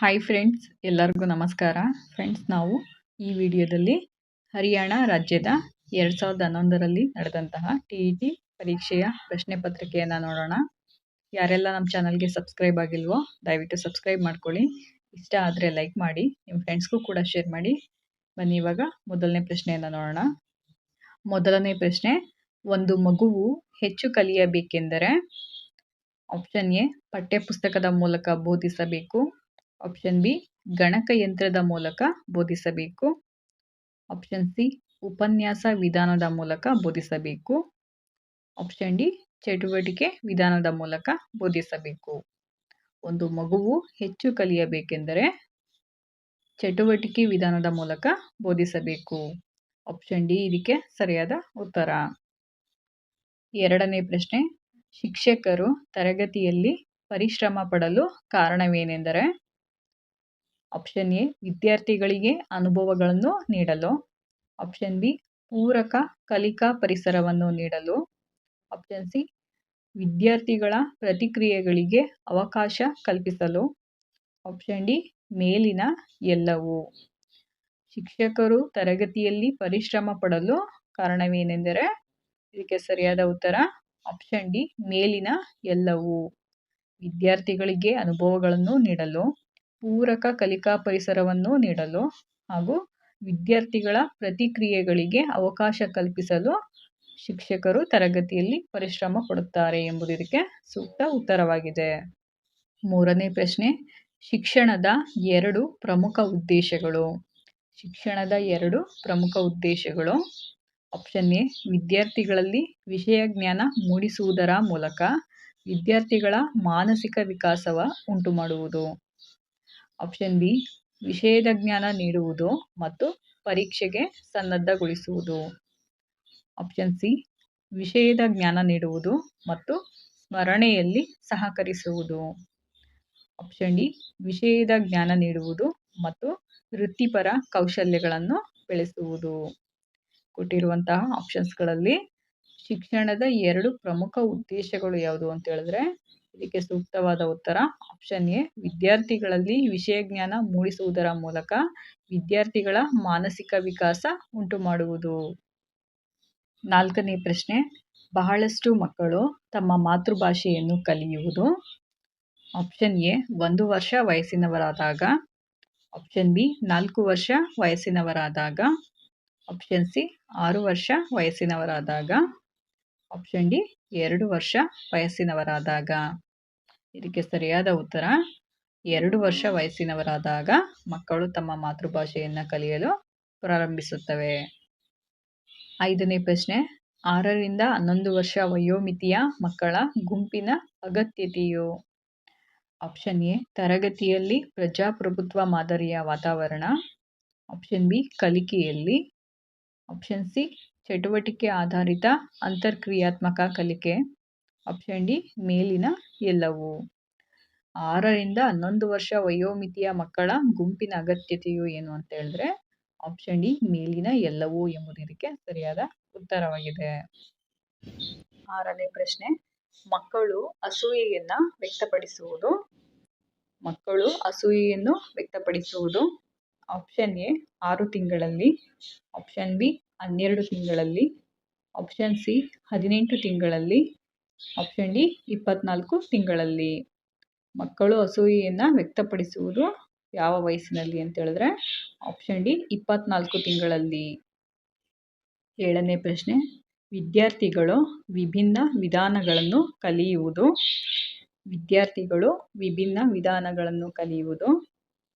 Hi friends ಎಲ್ಲರಿಗೂ ನಮಸ್ಕಾರ. Friends ನಾವು ಈ ವಿಡಿಯೋದಲ್ಲಿ ಹರಿಯಾಣ ರಾಜ್ಯದ ಎರಡು ಸಾವಿರದ ಹನ್ನೊಂದರಲ್ಲಿ ನಡೆದಂತಹ ಟಿ ಇ ಟಿ ಪರೀಕ್ಷೆಯ ಪ್ರಶ್ನೆ ಪತ್ರಿಕೆಯನ್ನು ನೋಡೋಣ. ಯಾರೆಲ್ಲ ನಮ್ಮ ಚಾನಲ್ಗೆ ಸಬ್ಸ್ಕ್ರೈಬ್ ಆಗಿಲ್ವೋ, ದಯವಿಟ್ಟು ಸಬ್ಸ್ಕ್ರೈಬ್ ಮಾಡ್ಕೊಳ್ಳಿ. ಇಷ್ಟ ಆದರೆ ಲೈಕ್ ಮಾಡಿ ನಿಮ್ಮ ಫ್ರೆಂಡ್ಸ್ಗೂ ಕೂಡ ಶೇರ್ ಮಾಡಿ. ಬನ್ನಿ, ಇವಾಗ ಮೊದಲನೇ ಪ್ರಶ್ನೆಯನ್ನು ನೋಡೋಣ. ಮೊದಲನೇ ಪ್ರಶ್ನೆ, ಒಂದು ಮಗುವು ಹೆಚ್ಚು ಕಲಿಯಬೇಕೆಂದರೆ ಆಪ್ಷನ್ ಎ, ಪಠ್ಯಪುಸ್ತಕದ ಮೂಲಕ ಬೋಧಿಸಬೇಕು. ಆಪ್ಷನ್ ಬಿ ಗಣಕಯಂತ್ರದ ಮೂಲಕ ಬೋಧಿಸಬೇಕು. ಆಪ್ಷನ್ ಸಿ ಉಪನ್ಯಾಸ ವಿಧಾನದ ಮೂಲಕ ಬೋಧಿಸಬೇಕು. ಆಪ್ಷನ್ ಡಿ ಚಟುವಟಿಕೆ ವಿಧಾನದ ಮೂಲಕ ಬೋಧಿಸಬೇಕು. ಒಂದು ಮಗುವು ಹೆಚ್ಚು ಕಲಿಯಬೇಕೆಂದರೆ ಚಟುವಟಿಕೆ ವಿಧಾನದ ಮೂಲಕ ಬೋಧಿಸಬೇಕು. ಆಪ್ಷನ್ ಡಿ ಇದಕ್ಕೆ ಸರಿಯಾದ ಉತ್ತರ. ಎರಡನೇ ಪ್ರಶ್ನೆ, ಶಿಕ್ಷಕರು ತರಗತಿಯಲ್ಲಿ ಪರಿಶ್ರಮ ಪಡಲು ಕಾರಣವೇನೆಂದರೆ ಆಪ್ಷನ್ ಎ ವಿದ್ಯಾರ್ಥಿಗಳಿಗೆ ಅನುಭವಗಳನ್ನು ನೀಡಲು. ಆಪ್ಷನ್ ಬಿ ಪೂರಕ ಕಲಿಕಾ ಪರಿಸರವನ್ನು ನೀಡಲು. ಆಪ್ಷನ್ ಸಿ ವಿದ್ಯಾರ್ಥಿಗಳ ಪ್ರತಿಕ್ರಿಯೆಗಳಿಗೆ ಅವಕಾಶ ಕಲ್ಪಿಸಲು. ಆಪ್ಷನ್ ಡಿ ಮೇಲಿನ ಎಲ್ಲವೂ. ಶಿಕ್ಷಕರು ತರಗತಿಯಲ್ಲಿ ಪರಿಶ್ರಮ ಪಡಲು ಕಾರಣವೇನೆಂದರೆ ಇದಕ್ಕೆ ಸರಿಯಾದ ಉತ್ತರ ಆಪ್ಷನ್ ಡಿ ಮೇಲಿನ ಎಲ್ಲವೂ. ವಿದ್ಯಾರ್ಥಿಗಳಿಗೆ ಅನುಭವಗಳನ್ನು ನೀಡಲು. ಪೂರಕ ಕಲಿಕಾ ಪರಿಸರವನ್ನು ನೀಡಲು ಹಾಗೂ ವಿದ್ಯಾರ್ಥಿಗಳ ಪ್ರತಿಕ್ರಿಯೆಗಳಿಗೆ ಅವಕಾಶ ಕಲ್ಪಿಸಲು ಶಿಕ್ಷಕರು ತರಗತಿಯಲ್ಲಿ ಪರಿಶ್ರಮ ಪಡುತ್ತಾರೆ ಎಂಬುದಕ್ಕೆ ಸೂಕ್ತ ಉತ್ತರವಾಗಿದೆ. ಮೂರನೇ ಪ್ರಶ್ನೆ, ಶಿಕ್ಷಣದ ಎರಡು ಪ್ರಮುಖ ಉದ್ದೇಶಗಳು. ಶಿಕ್ಷಣದ ಎರಡು ಪ್ರಮುಖ ಉದ್ದೇಶಗಳು. ಆಪ್ಷನ್ ಎ, ವಿದ್ಯಾರ್ಥಿಗಳಲ್ಲಿ ವಿಷಯ ಜ್ಞಾನ ಮೂಡಿಸುವುದರ ಮೂಲಕ ವಿದ್ಯಾರ್ಥಿಗಳ ಮಾನಸಿಕ ವಿಕಾಸವ ಉಂಟು ಮಾಡುವುದು ಆಪ್ಷನ್ ಬಿ ವಿಷಯದ ಜ್ಞಾನ ನೀಡುವುದು ಮತ್ತು ಪರೀಕ್ಷೆಗೆ ಸನ್ನದ್ಧಗೊಳಿಸುವುದು. ಆಪ್ಷನ್ ಸಿ ವಿಷಯದ ಜ್ಞಾನ ನೀಡುವುದು ಮತ್ತು ಸ್ಮರಣೆಯಲ್ಲಿ ಸಹಕರಿಸುವುದು. ಆಪ್ಷನ್ ಡಿ ವಿಷಯದ ಜ್ಞಾನ ನೀಡುವುದು ಮತ್ತು ವೃತ್ತಿಪರ ಕೌಶಲ್ಯಗಳನ್ನು ಬೆಳೆಸುವುದು. ಕೊಟ್ಟಿರುವಂತಹ ಆಪ್ಷನ್ಸ್ಗಳಲ್ಲಿ ಶಿಕ್ಷಣದ ಎರಡು ಪ್ರಮುಖ ಉದ್ದೇಶಗಳು ಯಾವುದು ಅಂತ ಹೇಳಿದ್ರೆ ಇದಕ್ಕೆ ಸೂಕ್ತವಾದ ಉತ್ತರ ಆಪ್ಷನ್ ಎ, ವಿದ್ಯಾರ್ಥಿಗಳಲ್ಲಿ ವಿಷಯ ಜ್ಞಾನ ಮೂಡಿಸುವುದರ ಮೂಲಕ ವಿದ್ಯಾರ್ಥಿಗಳ ಮಾನಸಿಕ ವಿಕಾಸ ಉಂಟು ಮಾಡುವುದು ನಾಲ್ಕನೇ ಪ್ರಶ್ನೆ, ಬಹಳಷ್ಟು ಮಕ್ಕಳು ತಮ್ಮ ಮಾತೃಭಾಷೆಯನ್ನು ಕಲಿಯುವುದು. ಆಪ್ಷನ್ ಎ, ಒಂದು ವರ್ಷ ವಯಸ್ಸಿನವರಾದಾಗ. ಆಪ್ಷನ್ ಬಿ, ನಾಲ್ಕು ವರ್ಷ ವಯಸ್ಸಿನವರಾದಾಗ. ಆಪ್ಷನ್ ಸಿ, ಆರು ವರ್ಷ ವಯಸ್ಸಿನವರಾದಾಗ. ಆಪ್ಷನ್ ಡಿ, ಎರಡು ವರ್ಷ ವಯಸ್ಸಿನವರಾದಾಗ. ಇದಕ್ಕೆ ಸರಿಯಾದ ಉತ್ತರ, ಎರಡು ವರ್ಷ ವಯಸ್ಸಿನವರಾದಾಗ ಮಕ್ಕಳು ತಮ್ಮ ಮಾತೃಭಾಷೆಯನ್ನು ಕಲಿಯಲು ಪ್ರಾರಂಭಿಸುತ್ತವೆ. ಐದನೇ ಪ್ರಶ್ನೆ, ಆರರಿಂದ ಹನ್ನೊಂದು ವರ್ಷ ವಯೋಮಿತಿಯ ಮಕ್ಕಳ ಗುಂಪಿನ ಅಗತ್ಯತೆಯು? ಆಪ್ಷನ್ ಎ, ತರಗತಿಯಲ್ಲಿ ಪ್ರಜಾಪ್ರಭುತ್ವ ಮಾದರಿಯ ವಾತಾವರಣ. ಆಪ್ಷನ್ ಬಿ, ಕಲಿಕೆಯಲ್ಲಿ. ಆಪ್ಷನ್ ಸಿ, ಚಟುವಟಿಕೆ ಆಧಾರಿತ ಅಂತರ್ಕ್ರಿಯಾತ್ಮಕ ಕಲಿಕೆ. ಆಪ್ಷನ್ ಡಿ ಮೇಲಿನ ಎಲ್ಲವು. ಆರರಿಂದ ಹನ್ನೊಂದು ವರ್ಷ ವಯೋಮಿತಿಯ ಮಕ್ಕಳ ಗುಂಪಿನ ಅಗತ್ಯತೆಯು ಏನು ಅಂತ ಹೇಳಿದ್ರೆ ಆಪ್ಷನ್ ಡಿ ಮೇಲಿನ ಎಲ್ಲವೂ ಎಂಬುದು ಇದಕ್ಕೆ ಸರಿಯಾದ ಉತ್ತರವಾಗಿದೆ. ಆರನೇ ಪ್ರಶ್ನೆ, ಮಕ್ಕಳು ಅಸೂಯೆಯನ್ನ ವ್ಯಕ್ತಪಡಿಸುವುದು? ಮಕ್ಕಳು ಅಸೂಯೆಯನ್ನು ವ್ಯಕ್ತಪಡಿಸುವುದು? ಆಪ್ಷನ್ ಎ, ಆರು ತಿಂಗಳಲ್ಲಿ, ಆಪ್ಷನ್ ಬಿ, ಹನ್ನೆರಡು ತಿಂಗಳಲ್ಲಿ, ಆಪ್ಷನ್ ಸಿ, ಹದಿನೆಂಟು ತಿಂಗಳಲ್ಲಿ ಆಪ್ಷನ್ ಡಿ ಇಪ್ಪತ್ನಾಲ್ಕು ತಿಂಗಳಲ್ಲಿ. ಮಕ್ಕಳು ಅಸೂಯೆಯನ್ನು ವ್ಯಕ್ತಪಡಿಸುವುದು ಯಾವ ವಯಸ್ಸಿನಲ್ಲಿ ಅಂತ ಹೇಳಿದ್ರೆ ಆಪ್ಷನ್ ಡಿ ಇಪ್ಪತ್ನಾಲ್ಕು ತಿಂಗಳಲ್ಲಿ. ಏಳನೇ ಪ್ರಶ್ನೆ, ವಿದ್ಯಾರ್ಥಿಗಳು ವಿಭಿನ್ನ ವಿಧಾನಗಳನ್ನು ಕಲಿಯುವುದು. ವಿದ್ಯಾರ್ಥಿಗಳು ವಿಭಿನ್ನ ವಿಧಾನಗಳನ್ನು ಕಲಿಯುವುದು.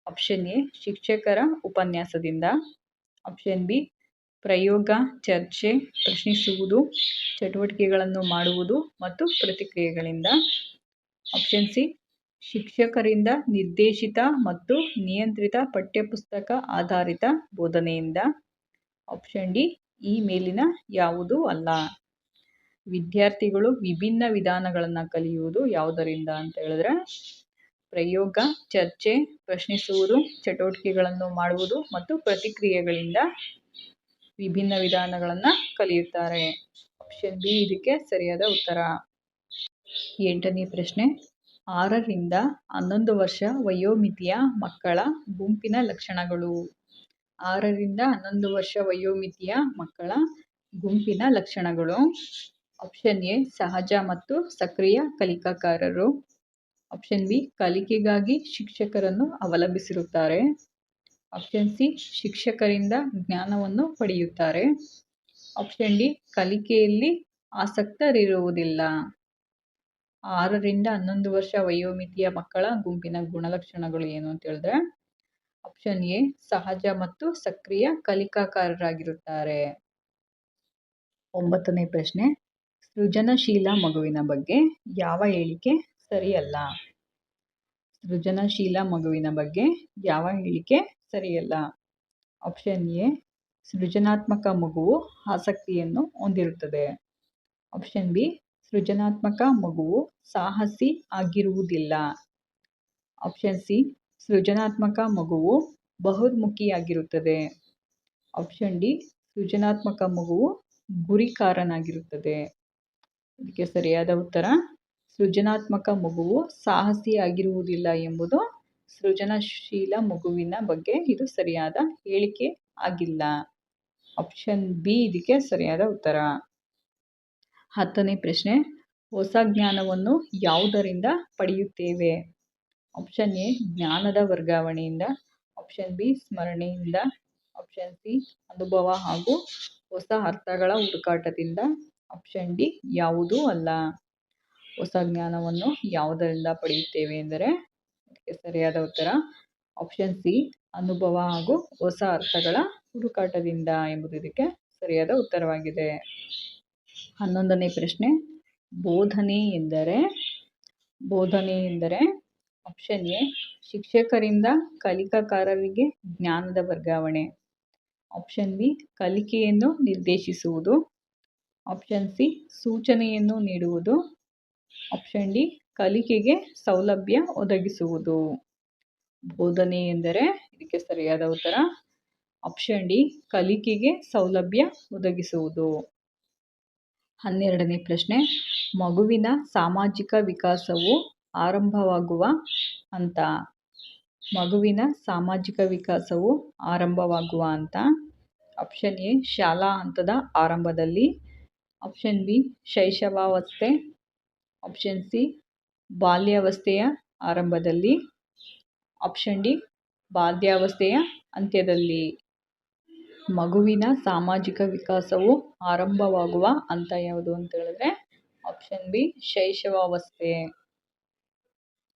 ಆಪ್ಷನ್ ಎ ಶಿಕ್ಷಕರ ಉಪನ್ಯಾಸದಿಂದ. ಆಪ್ಷನ್ ಬಿ ಪ್ರಯೋಗ, ಚರ್ಚೆ, ಪ್ರಶ್ನಿಸುವುದು, ಚಟುವಟಿಕೆಗಳನ್ನು ಮಾಡುವುದು ಮತ್ತು ಪ್ರತಿಕ್ರಿಯೆಗಳಿಂದ. ಆಪ್ಷನ್ ಸಿ ಶಿಕ್ಷಕರಿಂದ ನಿರ್ದೇಶಿತ ಮತ್ತು ನಿಯಂತ್ರಿತ ಪಠ್ಯಪುಸ್ತಕ ಆಧಾರಿತ ಬೋಧನೆಯಿಂದ. ಆಪ್ಷನ್ ಡಿ ಈ ಮೇಲಿನ ಯಾವುದೂ ಅಲ್ಲ. ವಿದ್ಯಾರ್ಥಿಗಳು ವಿಭಿನ್ನ ವಿಧಾನಗಳನ್ನು ಕಲಿಯುವುದು ಯಾವುದರಿಂದ ಅಂತ ಹೇಳಿದ್ರೆ, ಪ್ರಯೋಗ, ಚರ್ಚೆ, ಪ್ರಶ್ನಿಸುವುದು, ಚಟುವಟಿಕೆಗಳನ್ನು ಮಾಡುವುದು ಮತ್ತು ಪ್ರತಿಕ್ರಿಯೆಗಳಿಂದ. ವಿಭಿನ್ನ ವಿಧಾನಗಳನ್ನು ಕಲಿಯುತ್ತಾರೆ. ಆಪ್ಷನ್ ಬಿ ಇದಕ್ಕೆ ಸರಿಯಾದ ಉತ್ತರ. ಎಂಟನೇ ಪ್ರಶ್ನೆ. ಆರರಿಂದ ಹನ್ನೊಂದು ವರ್ಷ ವಯೋಮಿತಿಯ ಮಕ್ಕಳ ಗುಂಪಿನ ಲಕ್ಷಣಗಳು. ಆರರಿಂದ ಹನ್ನೊಂದು ವರ್ಷ ವಯೋಮಿತಿಯ ಮಕ್ಕಳ ಗುಂಪಿನ ಲಕ್ಷಣಗಳು. ಆಪ್ಷನ್ ಎ ಸಹಜ ಮತ್ತು ಸಕ್ರಿಯ ಕಲಿಕಾಕಾರರು. ಆಪ್ಷನ್ ಬಿ ಕಲಿಕೆಗಾಗಿ ಶಿಕ್ಷಕರನ್ನು ಅವಲಂಬಿಸಿರುತ್ತಾರೆ. ಆಪ್ಷನ್ ಸಿ ಶಿಕ್ಷಕರಿಂದ ಜ್ಞಾನವನ್ನು ಪಡೆಯುತ್ತಾರೆ. ಆಪ್ಷನ್ ಡಿ ಕಲಿಕೆಯಲ್ಲಿ ಆಸಕ್ತರಿರುವುದಿಲ್ಲ. ಆರರಿಂದ ಹನ್ನೊಂದು ವರ್ಷ ವಯೋಮಿತಿಯ ಮಕ್ಕಳ ಗುಂಪಿನ ಗುಣಲಕ್ಷಣಗಳು ಏನು ಅಂತ ಹೇಳಿದ್ರೆ ಆಪ್ಷನ್ ಎ ಸಹಜ ಮತ್ತು ಸಕ್ರಿಯ ಕಲಿಕಾಕಾರರಾಗಿರುತ್ತಾರೆ. ಒಂಬತ್ತನೇ ಪ್ರಶ್ನೆ, ಸೃಜನಶೀಲ ಮಗುವಿನ ಬಗ್ಗೆ ಯಾವ ಹೇಳಿಕೆ ಸರಿಯಲ್ಲ? ಸೃಜನಶೀಲ ಮಗುವಿನ ಬಗ್ಗೆ ಯಾವ ಹೇಳಿಕೆ ಸರಿಯಲ್ಲ. ಆಪ್ಷನ್ ಎ ಸೃಜನಾತ್ಮಕ ಮಗುವು ಆಸಕ್ತಿಯನ್ನು ಹೊಂದಿರುತ್ತದೆ. ಆಪ್ಷನ್ ಬಿ ಸೃಜನಾತ್ಮಕ ಮಗುವು ಸಾಹಸಿ ಆಗಿರುವುದಿಲ್ಲ. ಆಪ್ಷನ್ ಸಿ ಸೃಜನಾತ್ಮಕ ಮಗುವು ಬಹುರ್ಮುಖಿಯಾಗಿರುತ್ತದೆ. ಆಪ್ಷನ್ ಡಿ ಸೃಜನಾತ್ಮಕ ಮಗುವು ಗುರಿಕಾರನಾಗಿರುತ್ತದೆ. ಇದಕ್ಕೆ ಸರಿಯಾದ ಉತ್ತರ, ಸೃಜನಾತ್ಮಕ ಮಗುವು ಸಾಹಸಿ ಆಗಿರುವುದಿಲ್ಲ ಎಂಬುದು ಸೃಜನಶೀಲ ಮಗುವಿನ ಬಗ್ಗೆ ಇದು ಸರಿಯಾದ ಹೇಳಿಕೆ ಆಗಿಲ್ಲ. ಆಪ್ಷನ್ ಬಿ ಇದಕ್ಕೆ ಸರಿಯಾದ ಉತ್ತರ. ಹತ್ತನೇ ಪ್ರಶ್ನೆ. ಹೊಸ ಜ್ಞಾನವನ್ನು ಯಾವುದರಿಂದ ಪಡೆಯುತ್ತೇವೆ? ಆಪ್ಷನ್ ಎ ಜ್ಞಾನದ ವರ್ಗಾವಣೆಯಿಂದ. ಆಪ್ಷನ್ ಬಿ ಸ್ಮರಣೆಯಿಂದ. ಆಪ್ಷನ್ ಸಿ ಅನುಭವ ಹಾಗೂ ಹೊಸ ಅರ್ಥಗಳ ಹುಡುಕಾಟದಿಂದ. ಆಪ್ಷನ್ ಡಿ ಯಾವುದೂ ಅಲ್ಲ. ಹೊಸ ಜ್ಞಾನವನ್ನು ಯಾವುದರಿಂದ ಪಡೆಯುತ್ತೇವೆ ಎಂದರೆ ಸರಿಯಾದ ಉತ್ತರ? ಆಪ್ಷನ್ ಸಿ ಅನುಭವ ಹಾಗೂ ಹೊಸ ಅರ್ಥಗಳ ಹುಡುಕಾಟದಿಂದ ಎಂಬುದು ಇದಕ್ಕೆ ಸರಿಯಾದ ಉತ್ತರವಾಗಿದೆ. ಹನ್ನೊಂದನೇ ಪ್ರಶ್ನೆ, ಬೋಧನೆ ಎಂದರೆ? ಬೋಧನೆ ಎಂದರೆ ಆಪ್ಷನ್ ಎ ಶಿಕ್ಷಕರಿಂದ ಕಲಿಕಾಕಾರರಿಗೆ ಜ್ಞಾನದ ವರ್ಗಾವಣೆ. ಆಪ್ಷನ್ ಬಿ ಕಲಿಕೆಯನ್ನು ನಿರ್ದೇಶಿಸುವುದು. ಆಪ್ಷನ್ ಸಿ ಸೂಚನೆಯನ್ನು ನೀಡುವುದು. ಆಪ್ಷನ್ ಡಿ ಕಲಿಕೆಗೆ ಸೌಲಭ್ಯ ಒದಗಿಸುವುದು. ಬೋಧನೆ ಎಂದರೆ ಇದಕ್ಕೆ ಸರಿಯಾದ ಉತ್ತರ ಆಪ್ಷನ್ ಡಿ ಕಲಿಕೆಗೆ ಸೌಲಭ್ಯ ಒದಗಿಸುವುದು. ಹನ್ನೆರಡನೇ ಪ್ರಶ್ನೆ, ಮಗುವಿನ ಸಾಮಾಜಿಕ ವಿಕಾಸವು ಆರಂಭವಾಗುವ ಅಂತ ಮಗುವಿನ ಸಾಮಾಜಿಕ ವಿಕಾಸವು ಆರಂಭವಾಗುವ ಅಂತ ಆಪ್ಷನ್ ಎ ಶಾಲಾ ಹಂತದ ಆರಂಭದಲ್ಲಿ. ಆಪ್ಷನ್ ಬಿ ಶೈಶವಾವಸ್ಥೆ. ಆಪ್ಷನ್ ಸಿ ಬಾಲ್ಯಾವಸ್ಥೆಯ ಆರಂಭದಲ್ಲಿ. ಆಪ್ಷನ್ ಡಿ ಬಾಲ್ಯಾವಸ್ಥೆಯ ಅಂತ್ಯದಲ್ಲಿ. ಮಗುವಿನ ಸಾಮಾಜಿಕ ವಿಕಾಸವು ಆರಂಭವಾಗುವ ಅಂತ ಯಾವುದು ಅಂತ ಹೇಳಿದ್ರೆ ಆಪ್ಷನ್ ಬಿ ಶೈಶವಾವಸ್ಥೆ.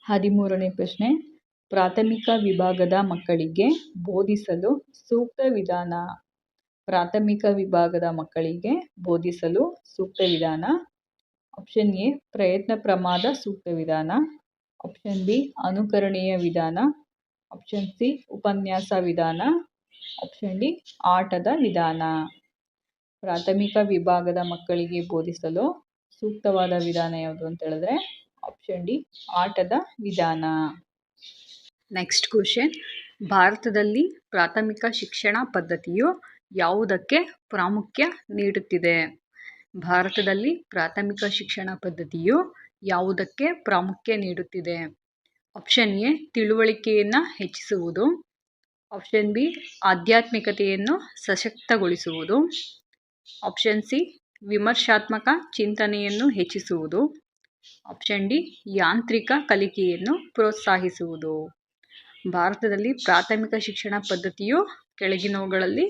ಹದಿಮೂರನೇ ಪ್ರಶ್ನೆ, ಪ್ರಾಥಮಿಕ ವಿಭಾಗದ ಮಕ್ಕಳಿಗೆ ಬೋಧಿಸಲು ಸೂಕ್ತ ವಿಧಾನ. ಪ್ರಾಥಮಿಕ ವಿಭಾಗದ ಮಕ್ಕಳಿಗೆ ಬೋಧಿಸಲು ಸೂಕ್ತ ವಿಧಾನ. ಆಪ್ಷನ್ ಎ ಪ್ರಯತ್ನ ಪ್ರಮಾದ ಸೂಕ್ತ ವಿಧಾನ. ಆಪ್ಷನ್ ಬಿ ಅನುಕರಣೀಯ ವಿಧಾನ. ಆಪ್ಷನ್ ಸಿ ಉಪನ್ಯಾಸ ವಿಧಾನ. ಆಪ್ಷನ್ ಡಿ ಆಟದ ವಿಧಾನ. ಪ್ರಾಥಮಿಕ ವಿಭಾಗದ ಮಕ್ಕಳಿಗೆ ಬೋಧಿಸಲು ಸೂಕ್ತವಾದ ವಿಧಾನ ಯಾವುದು ಅಂತ ಹೇಳಿದ್ರೆ ಆಪ್ಷನ್ ಡಿ ಆಟದ ವಿಧಾನ. ನೆಕ್ಸ್ಟ್ ಕ್ವಶನ್ ಭಾರತದಲ್ಲಿ ಪ್ರಾಥಮಿಕ ಶಿಕ್ಷಣ ಪದ್ಧತಿಯು ಯಾವುದಕ್ಕೆ ಪ್ರಾಮುಖ್ಯ ನೀಡುತ್ತಿದೆ? ಭಾರತದಲ್ಲಿ ಪ್ರಾಥಮಿಕ ಶಿಕ್ಷಣ ಪದ್ಧತಿಯು ಯಾವುದಕ್ಕೆ ಪ್ರಾಮುಖ್ಯ ನೀಡುತ್ತಿದೆ? ಆಪ್ಷನ್ ಎ, ತಿಳುವಳಿಕೆಯನ್ನು ಹೆಚ್ಚಿಸುವುದು. ಆಪ್ಷನ್ ಬಿ, ಆಧ್ಯಾತ್ಮಿಕತೆಯನ್ನು ಸಶಕ್ತಗೊಳಿಸುವುದು. ಆಪ್ಷನ್ ಸಿ, ವಿಮರ್ಶಾತ್ಮಕ ಚಿಂತನೆಯನ್ನು ಹೆಚ್ಚಿಸುವುದು. ಆಪ್ಷನ್ ಡಿ, ಯಾಂತ್ರಿಕ ಕಲಿಕೆಯನ್ನು ಪ್ರೋತ್ಸಾಹಿಸುವುದು. ಭಾರತದಲ್ಲಿ ಪ್ರಾಥಮಿಕ ಶಿಕ್ಷಣ ಪದ್ಧತಿಯು ಕೆಳಗಿನವುಗಳಲ್ಲಿ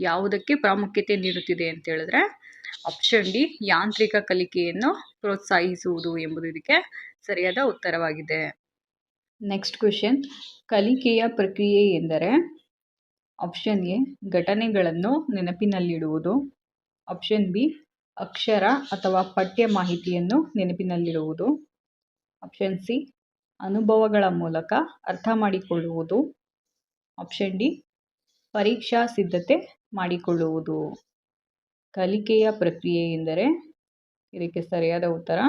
ಯಾವುದಕ್ಕೆ ಪ್ರಾಮುಖ್ಯತೆ ನೀಡುತ್ತಿದೆ ಅಂತ ಹೇಳಿದ್ರೆ ಆಪ್ಷನ್ ಡಿ ಯಾಂತ್ರಿಕ ಕಲಿಕೆಯನ್ನು ಪ್ರೋತ್ಸಾಹಿಸುವುದು ಎಂಬುದು ಇದಕ್ಕೆ ಸರಿಯಾದ ಉತ್ತರವಾಗಿದೆ. ನೆಕ್ಸ್ಟ್ ಕ್ವೆಶನ್ ಕಲಿಕೆಯ ಪ್ರಕ್ರಿಯೆ ಎಂದರೆ ಆಪ್ಷನ್ ಎ, ಘಟನೆಗಳನ್ನು ನೆನಪಿನಲ್ಲಿಡುವುದು. ಆಪ್ಷನ್ ಬಿ, ಅಕ್ಷರ ಅಥವಾ ಪಠ್ಯ ಮಾಹಿತಿಯನ್ನು ನೆನಪಿನಲ್ಲಿಡುವುದು. ಆಪ್ಷನ್ ಸಿ, ಅನುಭವಗಳ ಮೂಲಕ ಅರ್ಥ ಮಾಡಿಕೊಳ್ಳುವುದು. ಆಪ್ಷನ್ ಡಿ, ಪರೀಕ್ಷಾ ಸಿದ್ಧತೆ ಮಾಡಿಕೊಳ್ಳುವುದು. ಕಲಿಕೆಯ ಪ್ರಕ್ರಿಯೆ ಎಂದರೆ ಇದಕ್ಕೆ ಸರಿಯಾದ ಉತ್ತರ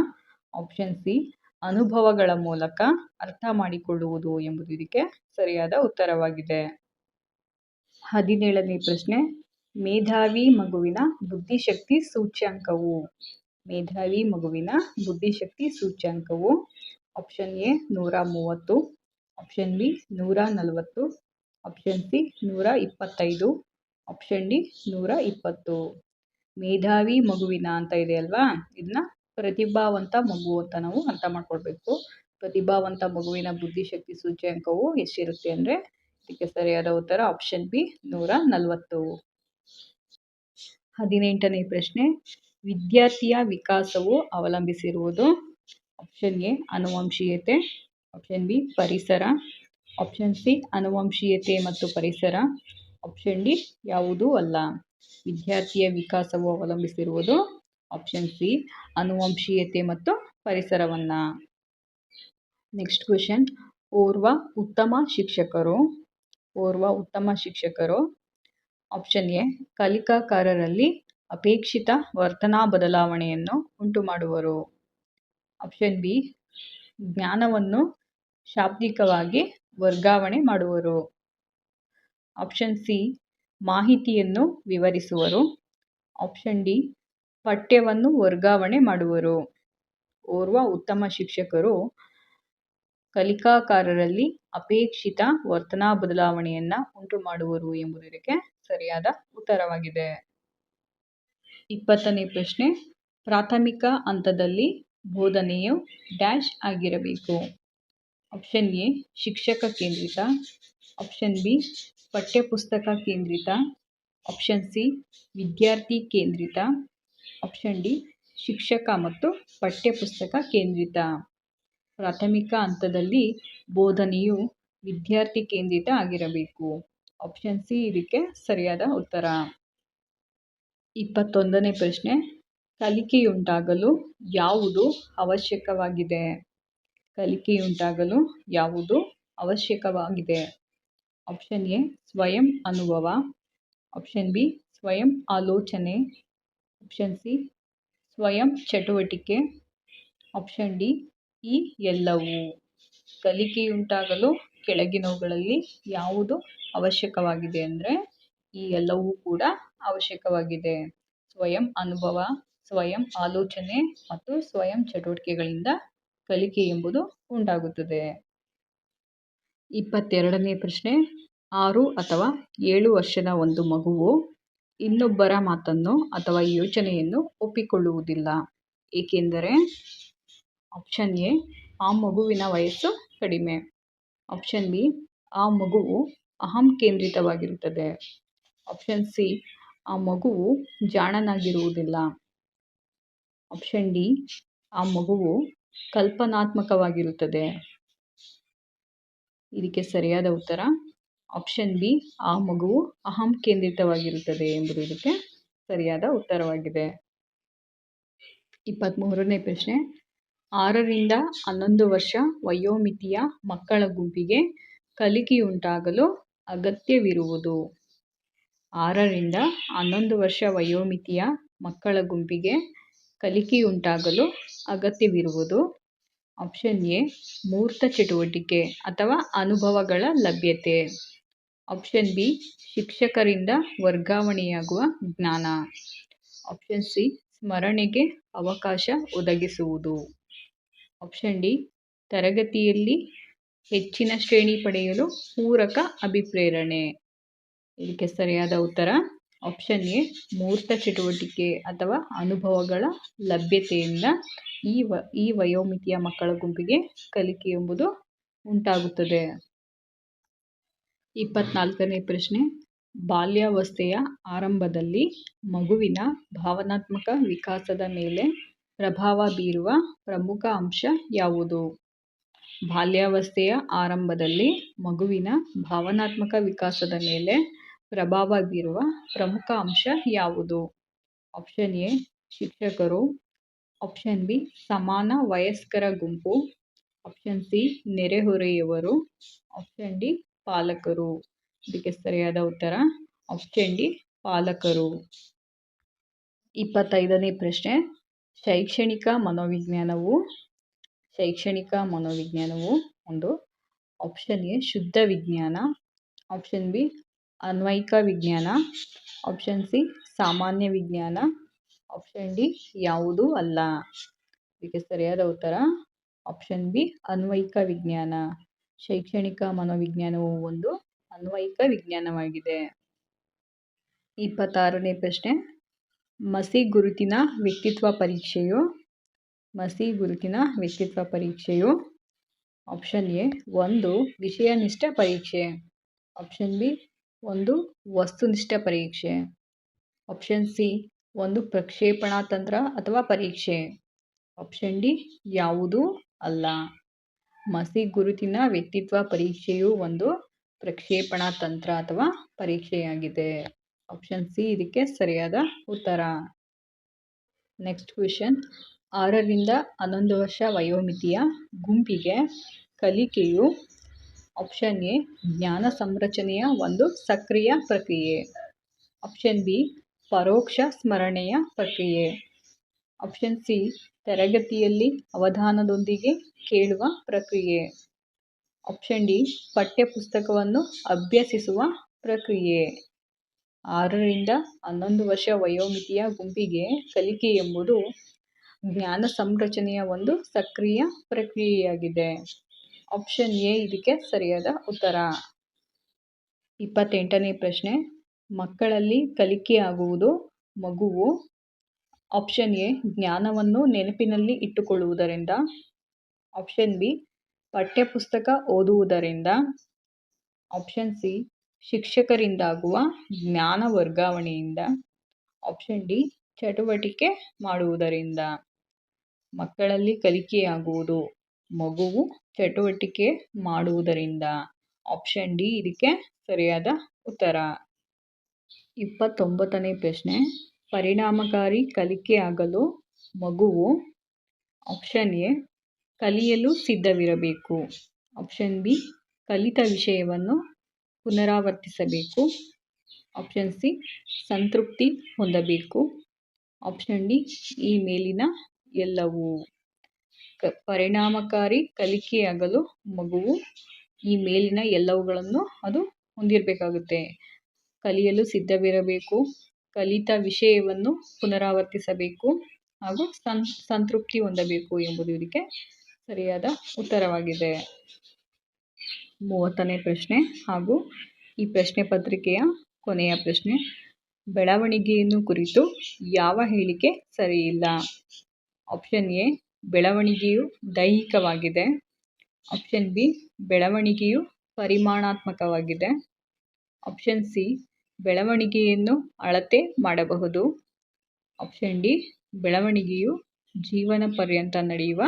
ಆಪ್ಷನ್ ಸಿ ಅನುಭವಗಳ ಮೂಲಕ ಅರ್ಥ ಮಾಡಿಕೊಳ್ಳುವುದು ಎಂಬುದು ಇದಕ್ಕೆ ಸರಿಯಾದ ಉತ್ತರವಾಗಿದೆ. ಹದಿನೇಳನೇ ಪ್ರಶ್ನೆ, ಮೇಧಾವಿ ಮಗುವಿನ ಬುದ್ಧಿಶಕ್ತಿ ಸೂಚ್ಯಂಕವು. ಮೇಧಾವಿ ಮಗುವಿನ ಬುದ್ಧಿಶಕ್ತಿ ಸೂಚ್ಯಂಕವು ಆಪ್ಷನ್ ಎ ನೂರ ಮೂವತ್ತು ಆಪ್ಷನ್ ಬಿ ನೂರ ನಲವತ್ತು ಆಪ್ಷನ್ ಸಿ ನೂರ ಇಪ್ಪತ್ತೈದು ಆಪ್ಷನ್ ಡಿ ನೂರ ಇಪ್ಪತ್ತು. ಮೇಧಾವಿ ಮಗುವಿನ ಅಂತ ಇದೆ ಅಲ್ವಾ? ಇದನ್ನ ಪ್ರತಿಭಾವಂತ ಮಗು ಅಂತ ನಾವು ಅರ್ಥ ಮಾಡ್ಕೊಳ್ಬೇಕು. ಪ್ರತಿಭಾವಂತ ಮಗುವಿನ ಬುದ್ಧಿಶಕ್ತಿ ಸೂಚ್ಯಂಕವು ಎಷ್ಟಿರುತ್ತೆ ಅಂದರೆ ಇದಕ್ಕೆ ಸರಿಯಾದ ಉತ್ತರ ಆಪ್ಷನ್ ಬಿ ನೂರ ನಲವತ್ತು. ಹದಿನೆಂಟನೇ ಪ್ರಶ್ನೆ, ವಿದ್ಯಾರ್ಥಿಯ ವಿಕಾಸವು ಅವಲಂಬಿಸಿರುವುದು? ಆಪ್ಷನ್ ಎ ಅನುವಂಶೀಯತೆ. ಆಪ್ಷನ್ ಬಿ ಪರಿಸರ. ಆಪ್ಷನ್ ಸಿ ಅನುವಂಶೀಯತೆ ಮತ್ತು ಪರಿಸರ. ಆಪ್ಷನ್ ಡಿ ಯಾವುದೂ ಅಲ್ಲ. ವಿದ್ಯಾರ್ಥಿಯ ವಿಕಾಸವು ಅವಲಂಬಿಸಿರುವುದು ಆಪ್ಷನ್ ಸಿ ಅನುವಂಶೀಯತೆ ಮತ್ತು ಪರಿಸರವನ್ನು. ನೆಕ್ಸ್ಟ್ ಕ್ವೆಶನ್ ಓರ್ವ ಉತ್ತಮ ಶಿಕ್ಷಕರು. ಓರ್ವ ಉತ್ತಮ ಶಿಕ್ಷಕರು. ಆಪ್ಷನ್ ಎ ಕಲಿಕಾಕಾರರಲ್ಲಿ ಅಪೇಕ್ಷಿತ ವರ್ತನಾ ಬದಲಾವಣೆಯನ್ನು ಉಂಟು ಮಾಡುವರು ಆಪ್ಷನ್ ಬಿ ಜ್ಞಾನವನ್ನು ಶಾಬ್ದಿಕವಾಗಿ ವರ್ಗಾವಣೆ ಮಾಡುವರು. ಆಪ್ಷನ್ ಸಿ ಮಾಹಿತಿಯನ್ನು ವಿವರಿಸುವರು. ಆಪ್ಷನ್ ಡಿ ಪಠ್ಯವನ್ನು ವರ್ಗಾವಣೆ ಮಾಡುವರು. ಓರ್ವ ಉತ್ತಮ ಶಿಕ್ಷಕರು ಕಲಿಕಾಕಾರರಲ್ಲಿ ಅಪೇಕ್ಷಿತ ವರ್ತನಾ ಬದಲಾವಣೆಯನ್ನು ಉಂಟು ಮಾಡುವರು ಎಂಬುದಕ್ಕೆ ಸರಿಯಾದ ಉತ್ತರವಾಗಿದೆ. ಇಪ್ಪತ್ತನೇ ಪ್ರಶ್ನೆ, ಪ್ರಾಥಮಿಕ ಹಂತದಲ್ಲಿ ಬೋಧನೆಯು ಡ್ಯಾಶ್ ಆಗಿರಬೇಕು. ಆಪ್ಷನ್ ಎ ಶಿಕ್ಷಕ ಕೇಂದ್ರಿತ. ಆಪ್ಷನ್ ಬಿ ಪಠ್ಯಪುಸ್ತಕ ಕೇಂದ್ರಿತ ಆಪ್ಷನ್ ಸಿ ವಿದ್ಯಾರ್ಥಿ ಕೇಂದ್ರಿತ ಆಪ್ಷನ್ ಡಿ ಶಿಕ್ಷಕ ಮತ್ತು ಪಠ್ಯಪುಸ್ತಕ ಕೇಂದ್ರಿತ. ಪ್ರಾಥಮಿಕ ಹಂತದಲ್ಲಿ ಬೋಧನೆಯು ವಿದ್ಯಾರ್ಥಿ ಕೇಂದ್ರಿತ ಆಗಿರಬೇಕು. ಆಪ್ಷನ್ ಸಿ ಇದಕ್ಕೆ ಸರಿಯಾದ ಉತ್ತರ. ಇಪ್ಪತ್ತೊಂದನೇ ಪ್ರಶ್ನೆ. ಕಲಿಕೆಯುಂಟಾಗಲು ಯಾವುದು ಅವಶ್ಯಕವಾಗಿದೆ? ಕಲಿಕೆಯುಂಟಾಗಲು ಯಾವುದು ಅವಶ್ಯಕವಾಗಿದೆ? ಆಪ್ಷನ್ ಎ ಸ್ವಯಂ ಅನುಭವ ಆಪ್ಷನ್ ಬಿ ಸ್ವಯಂ ಆಲೋಚನೆ ಆಪ್ಷನ್ ಸಿ ಸ್ವಯಂ ಚಟುವಟಿಕೆ ಆಪ್ಷನ್ ಡಿ ಈ ಎಲ್ಲವೂ ಕಲಿಕೆಯುಂಟಾಗಲು ಕೆಳಗಿನವುಗಳಲ್ಲಿ ಯಾವುದು ಅವಶ್ಯಕವಾಗಿದೆ ಅಂದರೆ ಈ ಎಲ್ಲವೂ ಕೂಡ ಅವಶ್ಯಕವಾಗಿದೆ. ಸ್ವಯಂ ಅನುಭವ ಸ್ವಯಂ ಆಲೋಚನೆ ಮತ್ತು ಸ್ವಯಂ ಚಟುವಟಿಕೆಗಳಿಂದ ಕಲಿಕೆ ಎಂಬುದು ಉಂಟಾಗುತ್ತದೆ. ಇಪ್ಪತ್ತೆರಡನೇ ಪ್ರಶ್ನೆ. ಆರು ಅಥವಾ ಏಳು ವರ್ಷದ ಒಂದು ಮಗುವು ಇನ್ನೊಬ್ಬರ ಮಾತನ್ನು ಅಥವಾ ಯೋಚನೆಯನ್ನು ಒಪ್ಪಿಕೊಳ್ಳುವುದಿಲ್ಲ. ಏಕೆಂದರೆ ಆಪ್ಷನ್ ಎ, ಆ ಮಗುವಿನ ವಯಸ್ಸು ಕಡಿಮೆ. ಆಪ್ಷನ್ ಬಿ, ಆ ಮಗುವು ಅಹಂ ಕೇಂದ್ರಿತವಾಗಿರುತ್ತದೆ. ಆಪ್ಷನ್ ಸಿ, ಆ ಮಗುವು ಜಾಣನಾಗಿರುವುದಿಲ್ಲ. ಆಪ್ಷನ್ ಡಿ, ಆ ಮಗುವು ಕಲ್ಪನಾತ್ಮಕವಾಗಿರುತ್ತದೆ. ಇದಕ್ಕೆ ಸರಿಯಾದ ಉತ್ತರ ಆಪ್ಷನ್ ಬಿ ಆ ಮಗುವು ಅಹಂ ಕೇಂದ್ರಿತವಾಗಿರುತ್ತದೆ ಎಂಬುದು ಇದಕ್ಕೆ ಸರಿಯಾದ ಉತ್ತರವಾಗಿದೆ. ಇಪ್ಪತ್ತ್ಮೂರನೇ ಪ್ರಶ್ನೆ, ಆರರಿಂದ ಹನ್ನೊಂದು ವರ್ಷ ವಯೋಮಿತಿಯ ಮಕ್ಕಳ ಗುಂಪಿಗೆ ಕಲಿಕೆಯುಂಟಾಗಲು ಅಗತ್ಯವಿರುವುದು? ಆರರಿಂದ ಹನ್ನೊಂದು ವರ್ಷ ವಯೋಮಿತಿಯ ಮಕ್ಕಳ ಗುಂಪಿಗೆ ಕಲಿಕೆಯುಂಟಾಗಲು ಅಗತ್ಯವಿರುವುದು? ಆಪ್ಷನ್ ಎ ಮೂರ್ತ ಚಟುವಟಿಕೆ ಅಥವಾ ಅನುಭವಗಳ ಲಭ್ಯತೆ. ಆಪ್ಷನ್ ಬಿ ಶಿಕ್ಷಕರಿಂದ ವರ್ಗಾವಣೆಯಾಗುವ ಜ್ಞಾನ. ಆಪ್ಷನ್ ಸಿ ಸ್ಮರಣೆಗೆ ಅವಕಾಶ ಒದಗಿಸುವುದು. ಆಪ್ಷನ್ ಡಿ ತರಗತಿಯಲ್ಲಿ ಹೆಚ್ಚಿನ ಶ್ರೇಣಿ ಪಡೆಯಲು ಪೂರಕ ಅಭಿಪ್ರೇರಣೆ. ಇದಕ್ಕೆ ಸರಿಯಾದ ಉತ್ತರ ಆಪ್ಷನ್ ಎ ಮೂರ್ತ ಚಟುವಟಿಕೆ ಅಥವಾ ಅನುಭವಗಳ ಲಭ್ಯತೆಯಿಂದ ಈ ವ, ಈ ವಯೋಮಿತಿಯ ಮಕ್ಕಳ ಗುಂಪಿಗೆ ಕಲಿಕೆ ಎಂಬುದು ಉಂಟಾಗುತ್ತದೆ. ಇಪ್ಪತ್ನಾಲ್ಕನೇ ಪ್ರಶ್ನೆ. ಬಾಲ್ಯಾವಸ್ಥೆಯ ಆರಂಭದಲ್ಲಿ ಮಗುವಿನ ಭಾವನಾತ್ಮಕ ವಿಕಾಸದ ಮೇಲೆ ಪ್ರಭಾವ ಬೀರುವ ಪ್ರಮುಖ ಅಂಶ ಯಾವುದು? ಬಾಲ್ಯಾವಸ್ಥೆಯ ಆರಂಭದಲ್ಲಿ ಮಗುವಿನ ಭಾವನಾತ್ಮಕ ವಿಕಾಸದ ಮೇಲೆ ಪ್ರಭಾವ ಬೀರುವ ಪ್ರಮುಖ ಅಂಶ ಯಾವುದು? ಆಪ್ಷನ್ ಎ ಶಿಕ್ಷಕರು. ಆಪ್ಷನ್ ಬಿ ಸಮಾನ ವಯಸ್ಕರ ಗುಂಪು. ಆಪ್ಷನ್ ಸಿ ನೆರೆಹೊರೆಯವರು. ಆಪ್ಷನ್ ಡಿ ಪಾಲಕರು. ಇದಕ್ಕೆ ಸರಿಯಾದ ಉತ್ತರ ಆಪ್ಷನ್ ಡಿ ಪಾಲಕರು. ಇಪ್ಪತ್ತೈದನೇ ಪ್ರಶ್ನೆ, ಶೈಕ್ಷಣಿಕ ಮನೋವಿಜ್ಞಾನವು. ಶೈಕ್ಷಣಿಕ ಮನೋವಿಜ್ಞಾನವು ಒಂದು. ಆಪ್ಷನ್ ಎ ಶುದ್ಧ ವಿಜ್ಞಾನ. ಆಪ್ಷನ್ ಬಿ ಅನ್ವಯಿಕ ವಿಜ್ಞಾನ ಆಪ್ಷನ್ ಸಿ ಸಾಮಾನ್ಯ ವಿಜ್ಞಾನ ಆಪ್ಷನ್ ಡಿ ಯಾವುದೂ ಅಲ್ಲ. ಇದಕ್ಕೆ ಸರಿಯಾದ ಉತ್ತರ ಆಪ್ಷನ್ ಬಿ ಅನ್ವಯಿಕ ವಿಜ್ಞಾನ. ಶೈಕ್ಷಣಿಕ ಮನೋವಿಜ್ಞಾನವು ಒಂದು ಅನ್ವಯಿಕ ವಿಜ್ಞಾನವಾಗಿದೆ. ಇಪ್ಪತ್ತಾರನೇ ಪ್ರಶ್ನೆ. ಮಸಿ ಗುರುತಿನ ವ್ಯಕ್ತಿತ್ವ ಪರೀಕ್ಷೆಯು? ಮಸಿ ಗುರುತಿನ ವ್ಯಕ್ತಿತ್ವ ಪರೀಕ್ಷೆಯು? ಆಪ್ಷನ್ ಎ ಒಂದು ವಿಷಯನಿಷ್ಠ ಪರೀಕ್ಷೆ. ಆಪ್ಷನ್ ಬಿ ಒಂದು ವಸ್ತುನಿಷ್ಠ ಪರೀಕ್ಷೆ. ಆಪ್ಷನ್ ಸಿ ಒಂದು ಪ್ರಕ್ಷೇಪಣಾ ತಂತ್ರ ಅಥವಾ ಪರೀಕ್ಷೆ. ಆಪ್ಷನ್ ಡಿ ಯಾವುದೂ ಅಲ್ಲ. ಮಸಿ ಗುರುತಿನ ವ್ಯಕ್ತಿತ್ವ ಪರೀಕ್ಷೆಯು ಒಂದು ಪ್ರಕ್ಷೇಪಣಾ ತಂತ್ರ ಅಥವಾ ಪರೀಕ್ಷೆಯಾಗಿದೆ. ಆಪ್ಷನ್ ಸಿ ಇದಕ್ಕೆ ಸರಿಯಾದ ಉತ್ತರ. ನೆಕ್ಸ್ಟ್ ಕ್ವೆಶನ್ ಆರರಿಂದ ಹನ್ನೊಂದು ವರ್ಷ ವಯೋಮಿತಿಯ ಗುಂಪಿಗೆ ಕಲಿಕೆಯು ಆಪ್ಷನ್ ಎ ಜ್ಞಾನ ಸಂರಚನೆಯ ಒಂದು ಸಕ್ರಿಯ ಪ್ರಕ್ರಿಯೆ. ಆಪ್ಷನ್ ಬಿ ಪರೋಕ್ಷ ಸ್ಮರಣೆಯ ಪ್ರಕ್ರಿಯೆ. ಆಪ್ಷನ್ ಸಿ ತರಗತಿಯಲ್ಲಿ ಅವಧಾನದೊಂದಿಗೆ ಕೇಳುವ ಪ್ರಕ್ರಿಯೆ. ಆಪ್ಷನ್ ಡಿ ಪಠ್ಯಪುಸ್ತಕವನ್ನು ಅಭ್ಯಸಿಸುವ ಪ್ರಕ್ರಿಯೆ. ಆರರಿಂದ ಹನ್ನೊಂದು ವರ್ಷ ವಯೋಮಿತಿಯ ಗುಂಪಿಗೆ ಕಲಿಕೆ ಎಂಬುದು ಜ್ಞಾನ ಸಂರಚನೆಯ ಒಂದು ಸಕ್ರಿಯ ಪ್ರಕ್ರಿಯೆಯಾಗಿದೆ. ಆಪ್ಷನ್ ಎ ಇದಕ್ಕೆ ಸರಿಯಾದ ಉತ್ತರ. ಇಪ್ಪತ್ತೆಂಟನೇ ಪ್ರಶ್ನೆ. ಮಕ್ಕಳಲ್ಲಿ ಕಲಿಕೆ ಆಗುವುದು, ಮಗುವು ಆಪ್ಷನ್ ಎ ಜ್ಞಾನವನ್ನು ನೆನಪಿನಲ್ಲಿ ಇಟ್ಟುಕೊಳ್ಳುವುದರಿಂದ. ಆಪ್ಷನ್ ಬಿ ಪಠ್ಯಪುಸ್ತಕ ಓದುವುದರಿಂದ. ಆಪ್ಷನ್ ಸಿ ಶಿಕ್ಷಕರಿಂದಾಗುವ ಜ್ಞಾನ ವರ್ಗಾವಣೆಯಿಂದ. ಆಪ್ಷನ್ ಡಿ ಚಟುವಟಿಕೆ ಮಾಡುವುದರಿಂದ. ಮಕ್ಕಳಲ್ಲಿ ಕಲಿಕೆಯಾಗುವುದು ಮಗುವು ಚಟುವಟಿಕೆ ಮಾಡುವುದರಿಂದ ಆಪ್ಷನ್ ಡಿ ಇದಕ್ಕೆ ಸರಿಯಾದ ಉತ್ತರ. ಇಪ್ಪತ್ತೊಂಬತ್ತನೇ ಪ್ರಶ್ನೆ. ಪರಿಣಾಮಕಾರಿ ಕಲಿಕೆಯಾಗಲು ಮಗುವು ಆಪ್ಷನ್ ಎ ಕಲಿಯಲು ಸಿದ್ಧವಿರಬೇಕು. ಆಪ್ಷನ್ ಬಿ ಕಲಿತ ವಿಷಯವನ್ನು ಪುನರಾವರ್ತಿಸಬೇಕು. ಆಪ್ಷನ್ ಸಿ ಸಂತೃಪ್ತಿ ಹೊಂದಬೇಕು. ಆಪ್ಷನ್ ಡಿ ಈ ಮೇಲಿನ ಎಲ್ಲವೂ. ಕ, ಪರಿಣಾಮಕಾರಿ ಕಲಿಕೆಯಾಗಲು ಮಗುವು ಈ ಮೇಲಿನ ಎಲ್ಲವುಗಳನ್ನು ಅದು ಹೊಂದಿರಬೇಕಾಗುತ್ತೆ. ಕಲಿಯಲು ಸಿದ್ಧವಿರಬೇಕು. ಕಲಿತ ವಿಷಯವನ್ನು ಪುನರಾವರ್ತಿಸಬೇಕು ಹಾಗೂ ಸಂ, ಸಂತೃಪ್ತಿ ಹೊಂದಬೇಕು ಎಂಬುದು ಇದಕ್ಕೆ ಸರಿಯಾದ ಉತ್ತರವಾಗಿದೆ. ಮೂವತ್ತನೇ ಪ್ರಶ್ನೆ ಹಾಗೂ ಈ ಪ್ರಶ್ನೆ ಪತ್ರಿಕೆಯ ಕೊನೆಯ ಪ್ರಶ್ನೆ. ಬೆಳವಣಿಗೆಯನ್ನು ಕುರಿತು ಯಾವ ಹೇಳಿಕೆ ಸರಿಯಿಲ್ಲ? ಆಪ್ಷನ್ ಎ ಬೆಳವಣಿಗೆಯು ದೈಹಿಕವಾಗಿದೆ. ಆಪ್ಷನ್ ಬಿ ಬೆಳವಣಿಗೆಯು ಪರಿಮಾಣಾತ್ಮಕವಾಗಿದೆ. ಆಪ್ಷನ್ ಸಿ ಬೆಳವಣಿಗೆಯನ್ನು ಅಳತೆ ಮಾಡಬಹುದು. ಆಪ್ಷನ್ ಡಿ ಬೆಳವಣಿಗೆಯು ಜೀವನ ಪರ್ಯಂತ ನಡೆಯುವ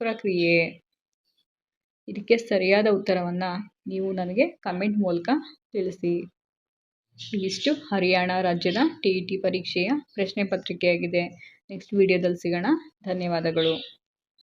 ಪ್ರಕ್ರಿಯೆ. ಇದಕ್ಕೆ ಸರಿಯಾದ ಉತ್ತರವನ್ನು ನೀವು ನನಗೆ ಕಮೆಂಟ್ ಮೂಲಕ ತಿಳಿಸಿ. ಇವಿಷ್ಟು ಹರಿಯಾಣ ರಾಜ್ಯದ ಟಿ ಇ ಟಿ ಪರೀಕ್ಷೆಯ ಪ್ರಶ್ನೆ ಪತ್ರಿಕೆಯಾಗಿದೆ. ನೆಕ್ಸ್ಟ್ ವಿಡಿಯೋದಲ್ಲಿ ಸಿಗೋಣ. ಧನ್ಯವಾದಗಳು.